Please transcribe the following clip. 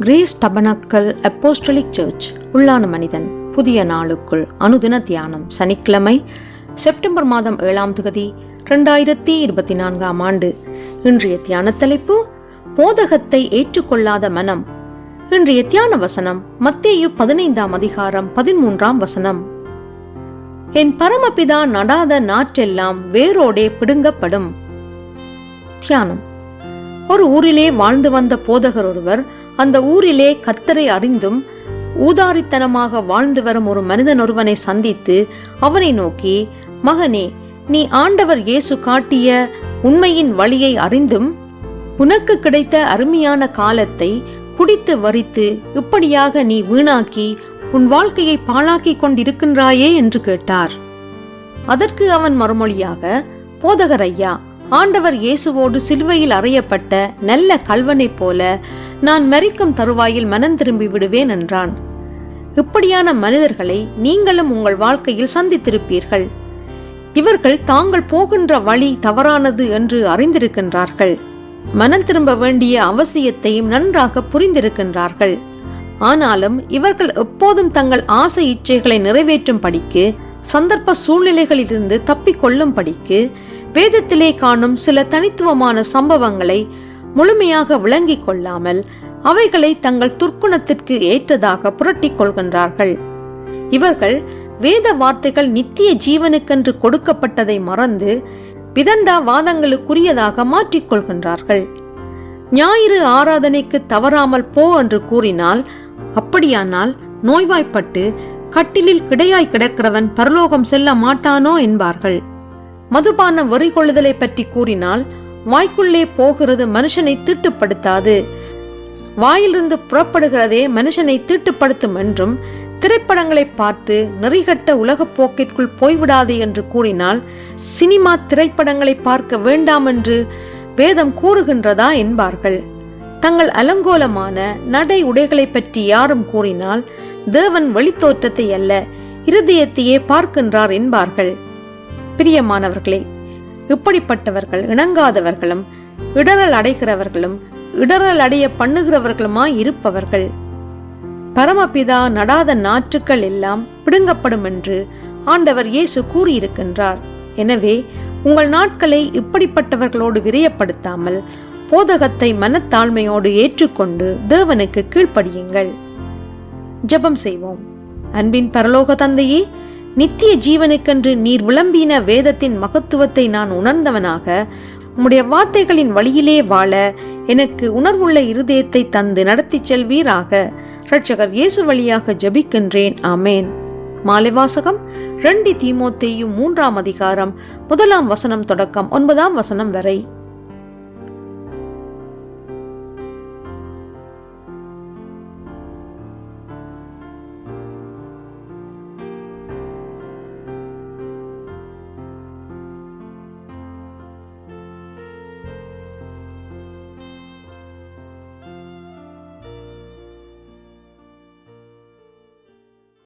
Grace tabernacle apostolic search உள்ளான மனிதன் புதிய நாளுக்குள் அனுதின தியானம் சனிக்கிழமை செப்டம்பர் மாதம் ஏழாம் தொகுதி ரெண்டாயிரத்தி இருபத்தி நான்காம் ஆண்டு. இன்றைய தியான தலைப்பு போதகத்தை ஏற்றுக்கொள்ளாத மனம். இன்றைய தியான வசனம் மத்தேயு பதினைந்தாம் அதிகாரம் பதிமூன்றாம் வசனம். என் பரமபிதா நடாத நாற்றெல்லாம் வேரோடே பிடுங்கப்படும். தியானம். ஒரு ஊரிலே வாழ்ந்து வந்த போதகர் ஒருவர் அந்த ஊரிலே கத்தரை அறிந்தும் ஊதாரித்தனமாக வாழ்ந்து வரும் ஒரு மனிதன் ஒருவனை சந்தித்து அவனை நோக்கி மகனே நீ ஆண்டவர் இயேசு காட்டிய உண்மையின் வழியை அறிந்தும் உனக்கு கிடைத்த அருமையான காலத்தை குடித்து வரித்து இப்படியாக நீ வீணாக்கி உன் வாழ்க்கையை பாழாக்கிக் கொண்டிருக்கின்றாயே? என்று கேட்டார். அதற்கு அவன் மறுமொழியாக போதகர் ஐயா ஆண்டவர் இயேசுவோடு சிலுவையில் அறையப்பட்ட நல்ல கல்வனைப் போல நான் மறிக்கும் தருவாயில் மனம் திரும்பி விடுவேன் என்றான். இப்படியான மனிதர்களை நீங்களும் உங்கள் வாழ்க்கையில் சந்தித்திருப்பீர்கள். இவர்கள் தாங்கள் போகின்ற வழி தவறானது என்று அறிந்திருக்கின்றார்கள். மனம் திரும்ப வேண்டிய அவசியத்தையும் நன்றாக புரிந்திருக்கின்றார்கள். ஆனாலும் இவர்கள் எப்போதும் தங்கள் ஆசை இச்சைகளை நிறைவேற்றும் படிக்கு சந்தர்ப்ப சூழ்நிலைகளிலிருந்து தப்பிக்கொள்ளும் படிக்கு வேதத்திலே காணும் சில தனித்துவமான சம்பவங்களை முழுமையாக விளங்கிக் கொள்ளாமல் அவைகளை தங்கள் துர்க்குணத்திற்கு ஏற்றதாக புரட்டிக் கொள்கின்றார்கள். இவர்கள் வேத வார்த்தைகள் நித்திய ஜீவனுக்கென்று கொடுக்கப்பட்டதை மறந்து விதண்டா வாதங்களுக்குரியதாக மாற்றிக்கொள்கின்றார்கள் ஞாயிறு ஆராதனைக்கு தவறாமல் போ என்று கூறினால் அப்படியானால் நோய்வாய்ப்பட்டு கட்டிலில் கிடையாய் கிடக்கிறவன் பரலோகம் செல்ல மாட்டானோ என்பார்கள். மதுபான வரி கொள்ளுதலை பற்றி கூறினால் வாய்க்குள்ளே போகிறது மனுஷனை தீட்டுப்படுத்தாது வாயிலிருந்து புறப்படுகிறதே மனுஷனை தீட்டுப்படுத்தும் என்றும் திரைப்படங்களை பார்த்து நெறிகட்ட உலகப் போக்கிற்குள் போய்விடாது என்று கூறினால் சினிமா திரைப்படங்களை பார்க்க வேண்டாம் என்று வேதம் கூறுகின்றதா என்பார்கள். தங்கள் அலங்கோலமான நடை உடைகளை பற்றி யாரும் கூறினால் தேவன் வெளித்தோற்றத்தை அல்ல இருதயத்தையே பார்க்கின்றார் என்பார்கள். பிரியமானவர்களே இப்படிப்பட்டவர்கள் இணங்காதவர்களும் இடரல் அடைகிறவர்களும் இடரல் அடைய பண்ணுகிறவர்களுமாய் இருப்பவர்கள். பரமபிதா நடாத நாற்றுக்கள் எல்லாம் பிடுங்கப்படும் என்று ஆண்டவர் இயேசு கூறியிருக்கின்றார். எனவே உங்கள் நாட்களை இப்படிப்பட்டவர்களோடு விரயப்படுத்தாமல் போதகத்தை மனத்தாழ்மையோடு ஏற்றுக்கொண்டு தேவனுக்கு கீழ்ப்படியுங்கள். ஜெபம் செய்வோம். அன்பின் பரலோக தந்தையே நித்திய ஜீவனுக்கென்று நீர் விளம்பின வேதத்தின் மகத்துவத்தை நான் உணர்ந்தவனாக உம்முடைய வார்த்தைகளின் வழியிலே வாழ எனக்கு உணர்வுள்ள இருதயத்தை தந்து நடத்திச் செல்வீராக. ரட்சகர் இயேசு வழியாக ஜபிக்கின்றேன். ஆமேன். மாலைவாசகம் ரெண்டு தீமோத்தேயும் மூன்றாம் அதிகாரம் முதலாம் வசனம் தொடக்கம் ஒன்பதாம் வசனம் வரை.